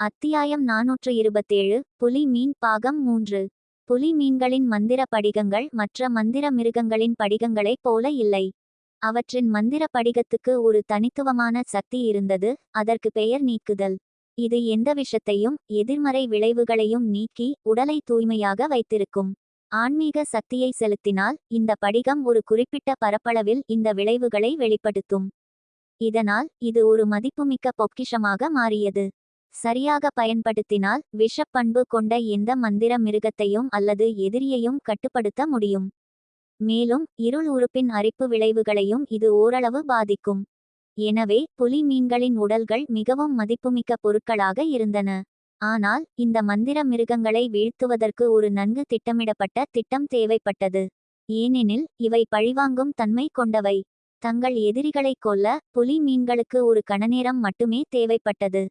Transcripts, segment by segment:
அத்தியாயம் நாநூற்று இருபத்தேழு. புலி மீன் பாகம் மூன்று. புலி மீன்களின் மந்திர படிகங்கள் மற்ற மந்திர மிருகங்களின் படிகங்களைப் போல இல்லை. அவற்றின் மந்திர படிகத்துக்கு ஒரு தனித்துவமான சக்தி இருந்தது அதற்கு பெயர் நீக்குதல். இது எந்த விஷத்தையும் எதிர்மறை விளைவுகளையும் நீக்கி உடலை தூய்மையாக வைத்திருக்கும். ஆன்மீக சக்தியை செலுத்தினால் இந்த படிகம் ஒரு குறிப்பிட்ட பரப்பளவில் இந்த விளைவுகளை வெளிப்படுத்தும். இதனால் இது ஒரு மதிப்புமிக்க பொக்கிஷமாக மாறியது. சரியாக பயன்படுத்தினால் விஷப்பண்பு கொண்ட எந்த மந்திர மிருகத்தையும் அல்லது எதிரியையும் கட்டுப்படுத்த முடியும். மேலும் இருள் உறுப்பின் அரிப்பு விளைவுகளையும் இது ஓரளவு பாதிக்கும். எனவே புலி மீன்களின் உடல்கள் மிகவும் மதிப்புமிக்க பொருட்களாக இருந்தன. ஆனால் இந்த மந்திர மிருகங்களை வீழ்த்துவதற்கு ஒரு நன்கு திட்டமிடப்பட்ட திட்டம் தேவைப்பட்டது. ஏனெனில் இவை பழிவாங்கும் தன்மை கொண்டவை. தங்கள் எதிரிகளைக் கொல்ல புலி மீன்களுக்கு ஒரு கணநேரம் மட்டுமே தேவைப்பட்டது.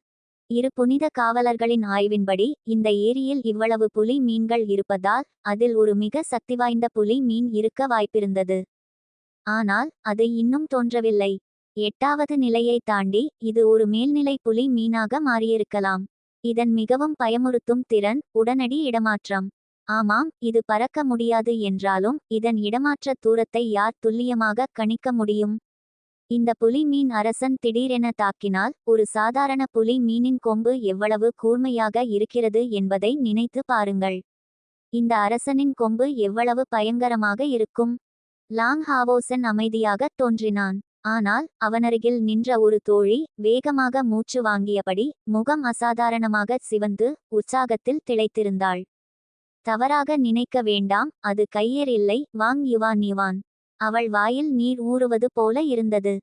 இரு புனித காவலர்களின் ஆய்வின்படி இந்த ஏரியில் இவ்வளவு புலி மீன்கள் இருப்பதால் அதில் ஒரு மிக சக்திவாய்ந்த புலி மீன் இருக்க வாய்ப்பிருந்தது. ஆனால் அது இன்னும் தோன்றவில்லை. எட்டாவது நிலையை தாண்டி இது ஒரு மேல்நிலை புலி மீனாக மாறியிருக்கலாம். இதன் மிகவும் பயமுறுத்தும் திறன் உடனடி இடமாற்றம். ஆமாம் இது பறக்க முடியாது என்றாலும் இதன் இடமாற்ற தூரத்தை யார் துல்லியமாக கணிக்க முடியும்? இந்த புலி மீன் அரசன் திடீரென தாக்கினால் ஒரு சாதாரண புலி மீனின் கொம்பு எவ்வளவு கூர்மையாக இருக்கிறது என்பதை நினைத்து பாருங்கள். இந்த அரசனின் கொம்பு எவ்வளவு பயங்கரமாக இருக்கும்? லாங் ஹாவோசன் அமைதியாக தோன்றினான். ஆனால் அவனருகில் நின்ற ஒரு தோழி வேகமாக மூச்சு வாங்கியபடி முகம் அசாதாரணமாக சிவந்து உற்சாகத்தில் திளைத்திருந்தாள். தவறாக நினைக்க வேண்டாம் அது கையேறில்லை வாங் யுவான் யுவான் அவள் வாயில் நீர் ஊறுவது போல இருந்தது.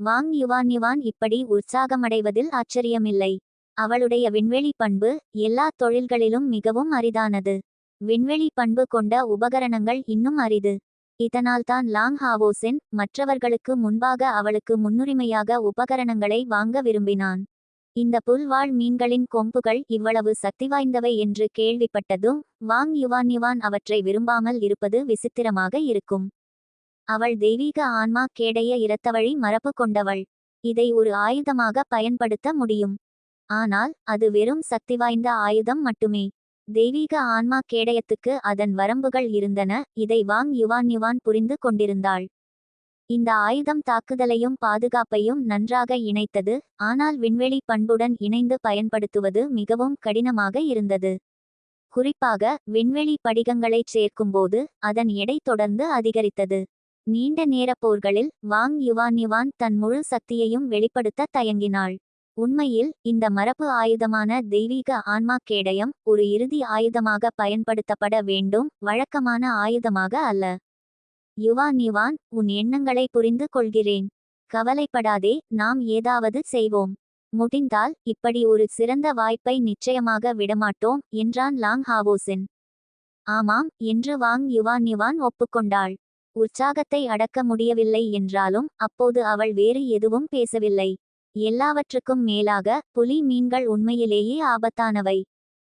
வாங் யுவான் யுவான் இப்படி உற்சாகமடைவதில் ஆச்சரியமில்லை. அவளுடைய விண்வெளி பண்பு எல்லா தொழில்களிலும் மிகவும் அரிதானது. விண்வெளி பண்பு கொண்ட உபகரணங்கள் இன்னும் அரிது. இதனால்தான் லாங் ஹாவோசென் மற்றவர்களுக்கு முன்பாக அவளுக்கு முன்னுரிமையாக உபகரணங்களை வாங்க விரும்பினான். இந்த புல்வாழ் மீன்களின் கொம்புகள் இவ்வளவு சக்தி வாய்ந்தவை என்று கேள்விப்பட்டதும் வாங் யுவான் யுவான் அவற்றை விரும்பாமல் இருப்பது விசித்திரமாக இருக்கும். அவள் தெய்வீக ஆன்மா கேடைய இரத்தவழி மரபு கொண்டவள் இதை ஒரு ஆயுதமாக பயன்படுத்த முடியும். ஆனால் அது வெறும் சக்தி வாய்ந்த ஆயுதம் மட்டுமே. தெய்வீக ஆன்மா கேடயத்துக்கு அதன் வரம்புகள் இருந்தன. இதை வாங் யுவான் யுவான் புரிந்து கொண்டிருந்தாள். இந்த ஆயுதம் தாக்குதலையும் பாதுகாப்பையும் நன்றாக இணைத்தது. ஆனால் விண்வெளி பண்புடன் இணைந்து பயன்படுத்துவது மிகவும் கடினமாக இருந்தது. குறிப்பாக விண்வெளி படிகங்களைச் சேர்க்கும்போது அதன் எடை தொடர்ந்து அதிகரித்தது. நீண்ட நேர போர்களில் வாங் யுவான் யுவான் தன் முழு சக்தியையும் வெளிப்படுத்த தயங்கினாள். உண்மையில் இந்த மரபு ஆயுதமான தெய்வீக ஆன்மா கேடயம் ஒரு இறுதி ஆயுதமாக பயன்படுத்தப்பட வேண்டும் வழக்கமான ஆயுதமாக அல்ல. யுவான் யுவான் உன் எண்ணங்களை புரிந்து கொள்கிறேன். கவலைப்படாதே நாம் ஏதாவது செய்வோம். முடிந்தால் இப்படி ஒரு சிறந்த வாய்ப்பை நிச்சயமாக விடமாட்டோம் என்றான் லாங் ஹாவோசின் ஆமாம் என்று வாங் யுவான் யுவான் ஒப்புக்கொண்டாள். உற்சாகத்தை அடக்க முடியவில்லை என்றாலும் அப்போது அவள் வேறு எதுவும் பேசவில்லை. எல்லாவற்றுக்கும் மேலாக புலி மீன்கள் உண்மையிலேயே ஆபத்தானவை.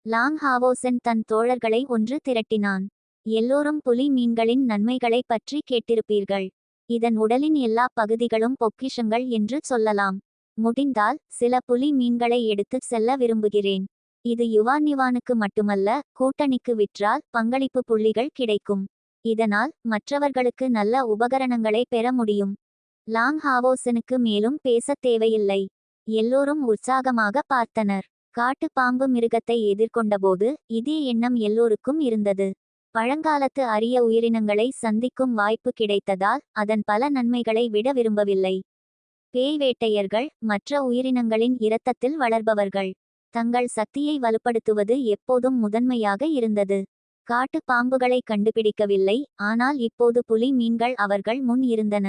லாங் ஹாவோசன் தன் தோழர்களை ஒன்று திரட்டினான். எல்லோரும் புலி மீன்களின் நன்மைகளை பற்றி கேட்டிருப்பீர்கள். இதன் உடலின் எல்லா பகுதிகளும் பொக்கிஷங்கள் என்று சொல்லலாம். முடிந்தால் சில புலி மீன்களை எடுத்துச் செல்ல விரும்புகிறேன். இது யுவான் யுவானுக்கு மட்டுமல்ல கூட்டணிக்கு விற்றால் பங்களிப்பு புள்ளிகள் கிடைக்கும். இதனால் மற்றவர்களுக்கு நல்ல உபகரணங்களை பெற முடியும். லாங் ஹாவோசனுக்கு மேலும் பேசத் தேவையில்லை. எல்லோரும் உற்சாகமாக பார்த்தனர். காட்டு பாம்பு மிருகத்தை எதிர்கொண்டபோது இதே எண்ணம் எல்லோருக்கும் இருந்தது. பழங்காலத்து அரிய உயிரினங்களை சந்திக்கும் வாய்ப்பு கிடைத்ததால் அதன் பல நன்மைகளை விட விரும்பவில்லை. பேய் வேட்டையர்கள் மற்ற உயிரினங்களின் இரத்தத்தில் வளர்பவர்கள். தங்கள் சக்தியை வலுப்படுத்துவது எப்போதும் முதன்மையாக இருந்தது. காட்டு பாம்புகளை கண்டுபிடிக்கவில்லை. ஆனால் இப்போது புலி மீன்கள் அவர்கள் முன் இருந்தன.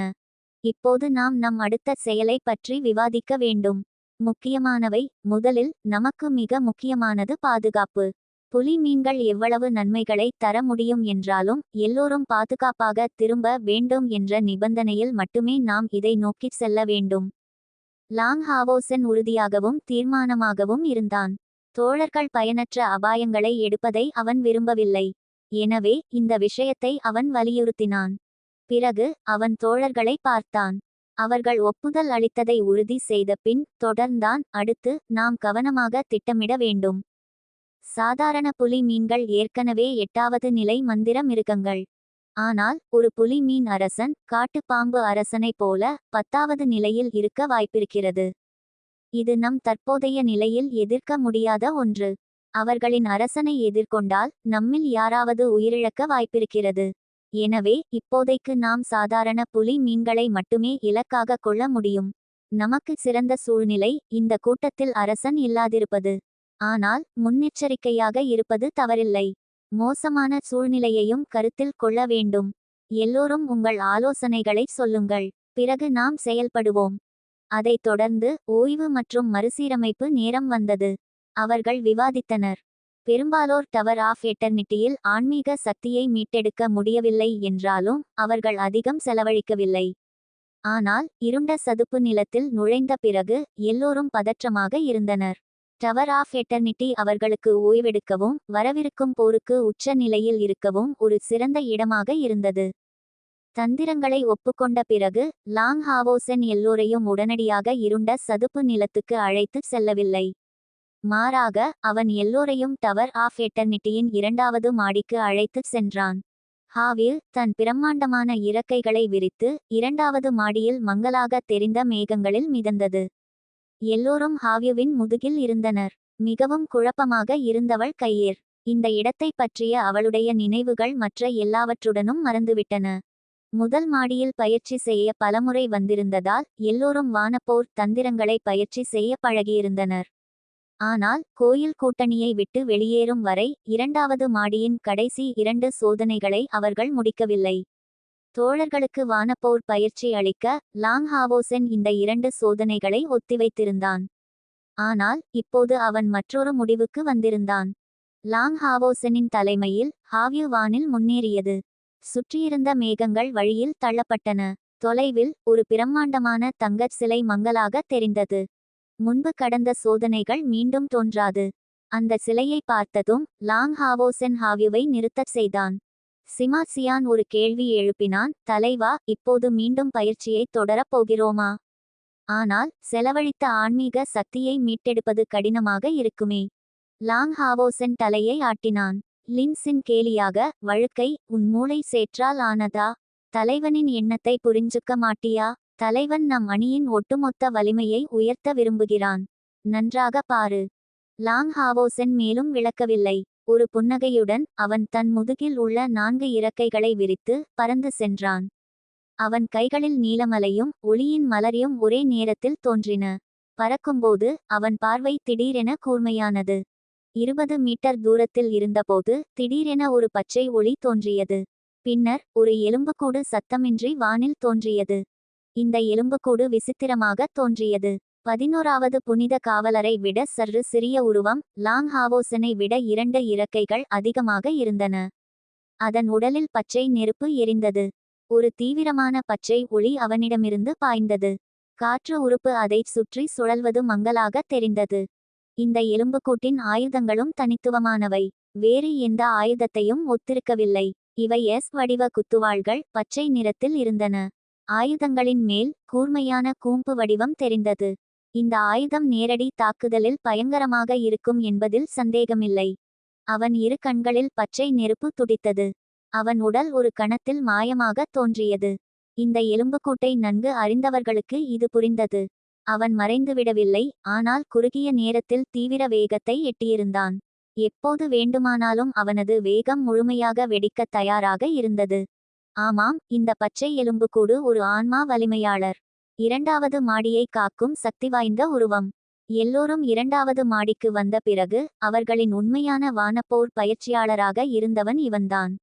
இப்போது நாம் நம் அடுத்த செயலை பற்றி விவாதிக்க வேண்டும். முக்கியமானவை. முதலில் நமக்கு மிக முக்கியமானது பாதுகாப்பு. புலி மீன்கள் எவ்வளவு நன்மைகளை தர முடியும் என்றாலும் எல்லோரும் பாதுகாப்பாக திரும்ப வேண்டும் என்ற நிபந்தனையில் மட்டுமே நாம் இதை நோக்கிச் செல்ல வேண்டும். லாங் ஹாவோசன் உறுதியாகவும் தீர்மானமாகவும் இருந்தான். தோழர்கள் பயனற்ற அபாயங்களை எடுப்பதை அவன் விரும்பவில்லை. எனவே இந்த விஷயத்தை அவன் வலியுறுத்தினான். பிறகு அவன் தோழர்களை பார்த்தான். அவர்கள் ஒப்புதல் அளித்ததை உறுதி செய்த பின் தொடர்ந்தான் அடுத்து நாம் கவனமாக திட்டமிட வேண்டும். சாதாரண புலி மீன்கள் ஏற்கனவே எட்டாவது நிலை மந்திர மிருகங்கள். ஆனால் ஒரு புலி மீன் அரசன் காட்டுப்பாம்பு அரசனைப் போல பத்தாவது நிலையில் இருக்க வாய்ப்பிருக்கிறது. இது நம் தற்போதைய நிலையில் எதிர்க்க முடியாத ஒன்று. அவர்களின் அரசனை எதிர்கொண்டால் நம்மில் யாராவது உயிரிழக்க வாய்ப்பிருக்கிறது. எனவே இப்போதைக்கு நாம் சாதாரண புலி மீன்களை மட்டுமே இலக்காக கொள்ள முடியும். நமக்கு சிறந்த சூழ்நிலை இந்த கூட்டத்தில் அரசன் இல்லாதிருப்பது. ஆனால் முன்னெச்சரிக்கையாக இருப்பது தவறில்லை. மோசமான சூழ்நிலையையும் கருத்தில் கொள்ள வேண்டும். எல்லோரும் உங்கள் ஆலோசனைகளை சொல்லுங்கள். பிறகு நாம் செயல்படுவோம். அதைத் தொடர்ந்து ஓய்வு மற்றும் மறுசீரமைப்பு நேரம் வந்தது. அவர்கள் விவாதித்தனர். பெரும்பாலோர் டவர் ஆஃப் எட்டர்னிட்டியில் ஆன்மீக சக்தியை மீட்டெடுக்க முடியவில்லை என்றாலும் அவர்கள் அதிகம் செலவழிக்கவில்லை. ஆனால் இருண்ட சதுப்பு நிலத்தில் நுழைந்த பிறகு எல்லோரும் பதற்றமாக இருந்தனர். டவர் ஆஃப் எட்டர்னிட்டி அவர்களுக்கு ஓய்வெடுக்கவும் வரவிருக்கும் போருக்கு உச்ச நிலையில் இருக்கவும் ஒரு சிறந்த இடமாக இருந்தது. தந்திரங்களை ஒப்புக்கொண்ட பிறகு லாங் ஹாவோசென் எல்லோரையும் உடனடியாக இருண்ட சதுப்பு நிலத்துக்கு அழைத்து செல்லவில்லை. மாறாக அவன் எல்லோரையும் டவர் ஆஃப் எட்டர்னிட்டியின் இரண்டாவது மாடிக்கு அழைத்து சென்றான். ஹாவில் தன் பிரம்மாண்டமான இறக்கைகளை விரித்து இரண்டாவது மாடியில் மங்கலாக தெரிந்த மேகங்களில் மிதந்தது. எல்லோரும் ஹாவியுவின் முதுகில் இருந்தனர். மிகவும் குழப்பமாக இருந்தவள் கையேர். இந்த இடத்தை பற்றிய அவளுடைய நினைவுகள் மற்ற எல்லாவற்றுடனும் மறந்துவிட்டன. முதல் மாடியில் பயிற்சி செய்ய பலமுறை வந்திருந்ததால் எல்லோரும் வானப்போர் தந்திரங்களை பயிற்சி செய்ய பழகியிருந்தனர். ஆனால் கோயில் கூட்டணியை விட்டு வெளியேறும் வரை இரண்டாவது மாடியின் கடைசி இரண்டு சோதனைகளை அவர்கள் முடிக்கவில்லை. தோழர்களுக்கு வானப்போர் பயிற்சி அளிக்க லாங் ஹாவோசென் இந்த இரண்டு சோதனைகளை ஒத்திவைத்திருந்தான். ஆனால் இப்போது அவன் மற்றொரு முடிவுக்கு வந்திருந்தான். லாங் ஹாவோசெனின் தலைமையில் ஹாவ்யூ வானில் முன்னேறியது. சுற்றியிருந்த மேகங்கள் வழியில் தள்ளப்பட்டன. தொலைவில் ஒரு பிரம்மாண்டமான தங்கச் சிலை மங்கலாக தெரிந்தது. முன்பு கடந்த சோதனைகள் மீண்டும் தோன்றாது. அந்த சிலையை பார்த்ததும் லாங் ஹாவோசென் ஹாவியுவை நிறுத்தச் செய்தான். சிமாசியான் ஒரு கேள்வி எழுப்பினான் தலைவா இப்போது மீண்டும் பயிற்சியை தொடரப் போகிறோமா? ஆனால் செலவழித்த ஆன்மீக சக்தியை மீட்டெடுப்பது கடினமாக இருக்குமே? லாங் ஹாவோசென் தலையை ஆட்டினான். லின்சின் கேலியாக வழுக்கை உன் மூளை சேற்றால் ஆனதா? தலைவனின் எண்ணத்தை புரிஞ்சுக்க மாட்டியா? தலைவன் நம் அணியின் ஒட்டுமொத்த வலிமையை உயர்த்த விரும்புகிறான். நன்றாக பாரு. லாங் ஹாவோசென் மேலும் விளக்கவில்லை. ஒரு புன்னகையுடன் அவன் தன் முதுகில் உள்ள நான்கு இறக்கைகளை விரித்து பறந்து சென்றான். அவன் கைகளில் நீலமலையும் ஒளியின் மலரியும் ஒரே நேரத்தில் தோன்றின. பறக்கும்போது அவன் பார்வை திடீரென கூர்மையானது. இருபது மீட்டர் தூரத்தில் இருந்தபோது திடீரென ஒரு பச்சை ஒளி தோன்றியது. பின்னர் ஒரு எலும்புக்கூடு சத்தமின்றி வானில் தோன்றியது. இந்த எலும்புக்கூடு விசித்திரமாக தோன்றியது. பதினோராவது புனித காவலரை விட சற்று சிறிய உருவம் லாங் ஹாவோசனை விட இரண்டு இறக்கைகள் அதிகமாக இருந்தன. அதன் உடலில் பச்சை நெருப்பு எரிந்தது. ஒரு தீவிரமான பச்சை ஒளி அவனிடமிருந்து பாய்ந்தது. காற்று உறுப்பு அதைச் சுற்றி சுழல்வது மங்கலாக தெரிந்தது. இந்த எலும்புக்கூட்டின் ஆயுதங்களும் தனித்துவமானவை. வேறு எந்த ஆயுதத்தையும் ஒத்திருக்கவில்லை. இவை எஸ் வடிவ குத்துவாள்கள் பச்சை நிறத்தில் இருந்தன. ஆயுதங்களின் மேல் கூர்மையான கூம்பு வடிவம் தெரிந்தது. இந்த ஆயுதம் நேரடி தாக்குதலில் பயங்கரமாக இருக்கும் என்பதில் சந்தேகமில்லை. அவன் இரு கண்களில் பச்சை நெருப்பு துடித்தது. அவன் உடல் ஒரு கணத்தில் மாயமாக தோன்றியது. இந்த எலும்புக்கூட்டை நன்கு அறிந்தவர்களுக்கு இது புரிந்தது. அவன் மறைந்துவிடவில்லை ஆனால் குறுகிய நேரத்தில் தீவிர வேகத்தை எட்டியிருந்தான். எப்போது வேண்டுமானாலும் அவனது வேகம் முழுமையாக வெடிக்கத் தயாராக இருந்தது. ஆமாம் இந்த பச்சை எலும்புக்கூடு ஒரு ஆன்மா வலிமையாளர். இரண்டாவது மாடியை காக்கும் சக்தி வாய்ந்த உருவம். எல்லோரும் இரண்டாவது மாடிக்கு வந்த பிறகு அவர்களின் உண்மையான வானப்போர் பயிற்சியாளராக இருந்தவன் இவன்தான்.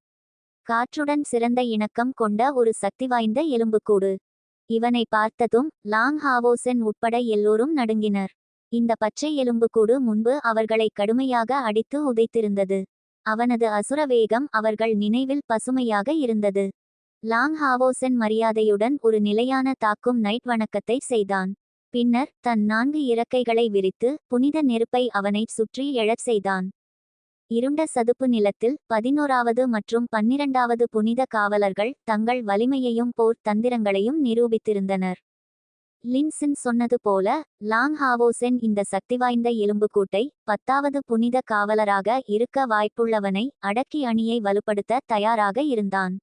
காற்றுடன் சிறந்த இணக்கம் கொண்ட ஒரு சக்தி வாய்ந்த எலும்புக்கூடு. இவனை பார்த்ததும் லாங் ஹாவோசென் உட்பட எல்லோரும் நடுங்கினர். இந்த பச்சை எலும்புக்கூடு முன்பு அவர்களை கடுமையாக அடித்து உதைத்திருந்தது. அவனது அசுர வேகம் அவர்கள் நினைவில் பசுமையாக இருந்தது. லாங் ஹாவோசென் மரியாதையுடன் ஒரு நிலையான தாக்கும் நைட் வணக்கத்தை செய்தான். பின்னர் தன் நான்கு இறக்கைகளை விரித்து புனித நெருப்பை அவனைச் சுற்றி எழச் செய்தான். இருண்ட சதுப்பு நிலத்தில் பதினோராவது மற்றும் பன்னிரண்டாவது புனித காவலர்கள் தங்கள் வலிமையையும் போர் தந்திரங்களையும் நிரூபித்திருந்தனர். லின்சின் சொன்னது போல லாங் ஹாவோசென் இந்த சக்திவாய்ந்த எலும்புக்கூட்டை பத்தாவது புனித காவலராக இருக்க வாய்ப்புள்ளவனை அடக்கி அணியை வலுப்படுத்த தயாராக இருந்தான்.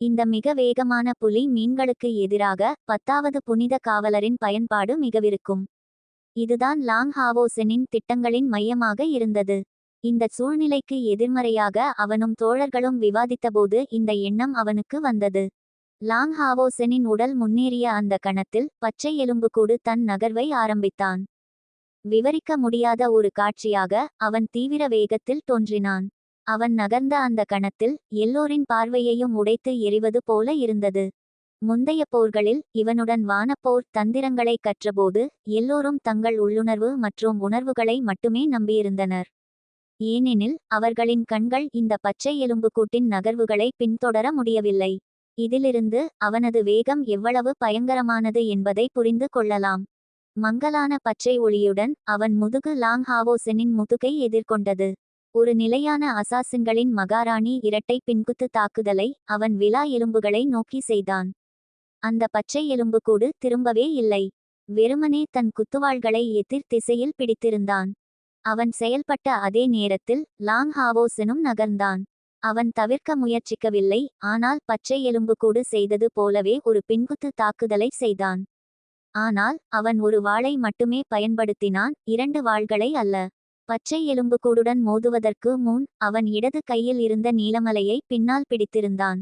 இந்த மிக வேகமான புலி மீன்களுக்கு எதிராக பத்தாவது புனித காவலரின் பயன்பாடு மிகவிருக்கும். இதுதான் லாங் ஹாவோசெனின் திட்டங்களின் மையமாக இருந்தது. இந்த சூழ்நிலைக்கு எதிர்மறையாக அவனும் தோழர்களும் விவாதித்தபோது இந்த எண்ணம் அவனுக்கு வந்தது. லாங் ஹாவோசெனின் உடல் முன்னேறிய அந்த கணத்தில் பச்சை எலும்புக்கூடு தன் நகர்வை ஆரம்பித்தான். விவரிக்க முடியாத ஒரு காட்சியாக அவன் தீவிர வேகத்தில் தோன்றினான். அவன் நகர்ந்த அந்த கணத்தில் எல்லோரின் பார்வையையும் உடைத்து எறிவது போல இருந்தது. முந்தைய போர்களில் இவனுடன் வானப்போர் தந்திரங்களை கற்றபோது எல்லோரும் தங்கள் உள்ளுணர்வு மற்றும் உணர்வுகளை மட்டுமே நம்பியிருந்தனர். ஏனெனில் அவர்களின் கண்கள் இந்த பச்சை எலும்புக்கூட்டின் நகர்வுகளை பின்தொடர முடியவில்லை. இதிலிருந்து அவனது வேகம் எவ்வளவு பயங்கரமானது என்பதை புரிந்து கொள்ளலாம். மங்கலான பச்சை ஒளியுடன் அவன் முதுகு லாங் ஹாவோசனின் முதுகை எதிர்கொண்டது. ஒரு நிலையான அசாசின்களின் மகாராணி இரட்டை பின்குத்து தாக்குதலை அவன் விழா எலும்புகளை நோக்கி செய்தான். அந்த பச்சை எலும்புக்கூடு திரும்பவே இல்லை. வெறுமனே தன் குத்துவாள்களை எதிர் திசையில் பிடித்திருந்தான். அவன் செயல்பட்ட அதே நேரத்தில் லாங் ஹாவோசனும் நகர்ந்தான். அவன் தவிர்க்க முயற்சிக்கவில்லை ஆனால் பச்சை எலும்புக்கூடு செய்தது போலவே ஒரு பின்குத்து தாக்குதலை செய்தான். ஆனால் அவன் ஒரு வாளை மட்டுமே பயன்படுத்தினான் இரண்டு வாள்களை அல்ல. பச்சை எலும்புக்கூடுடன் மோதுவதற்கு முன் அவன் இடது கையில் இருந்த நீலமலையை பின்னால் பிடித்திருந்தான்.